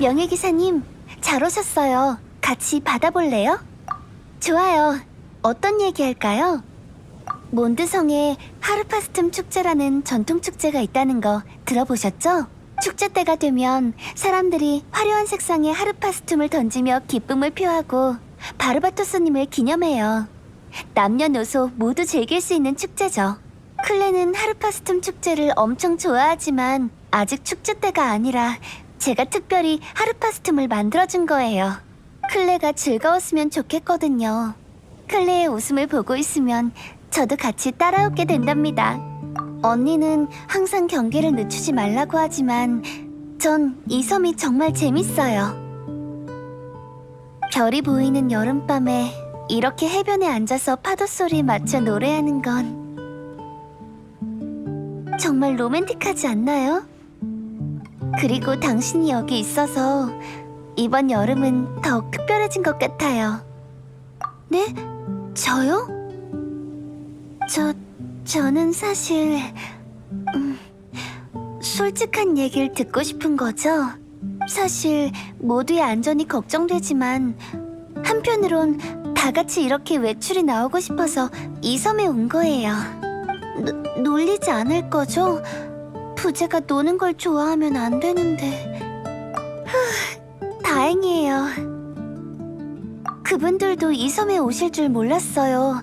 명예기사님, 잘 오셨어요. 같이 받아볼래요? 좋아요. 어떤 얘기 할까요? 몬드성에 하르파스툼 축제라는 전통 축제가 있다는 거 들어보셨죠? 축제 때가 되면 사람들이 화려한 색상의 하르파스툼을 던지며 기쁨을 표하고 바르바토스님을 기념해요. 남녀노소 모두 즐길 수 있는 축제죠. 클레는 하르파스툼 축제를 엄청 좋아하지만 아직 축제 때가 아니라 제가 특별히 하르파스툼을 만들어준 거예요. 클레가 즐거웠으면 좋겠거든요. 클레의 웃음을 보고 있으면 저도 같이 따라웃게 된답니다. 언니는 항상 경계를 늦추지 말라고 하지만 전 이 섬이 정말 재밌어요. 별이 보이는 여름밤에 이렇게 해변에 앉아서 파도 소리에 맞춰 노래하는 건 정말 로맨틱하지 않나요? 그리고 당신이 여기 있어서 이번 여름은 더욱 특별해진 것 같아요. 네? 저요? 저, 저는 사실, 음, 솔직한 얘기를 듣고 싶은 거죠? 사실 모두의 안전이 걱정되지만 한편으론 다 같이 이렇게 외출이 나오고 싶어서 이 섬에 온 거예요. 노, 놀리지 않을 거죠? 부제가 노는 걸 좋아하면 안 되는데. 후, 다행이에요. 그분들도 이 섬에 오실 줄 몰랐어요.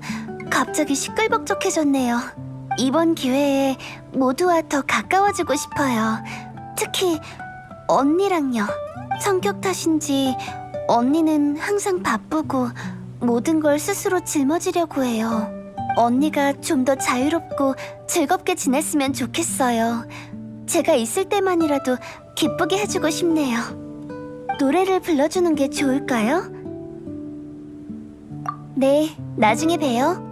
갑자기 시끌벅적해졌네요. 이번 기회에 모두와 더 가까워지고 싶어요. 특히 언니랑요. 성격 탓인지 언니는 항상 바쁘고 모든 걸 스스로 짊어지려고 해요. 언니가 좀 더 자유롭고 즐겁게 지냈으면 좋겠어요. 제가 있을 때만이라도 기쁘게 해주고 싶네요. 노래를 불러주는 게 좋을까요? 네, 나중에 봬요.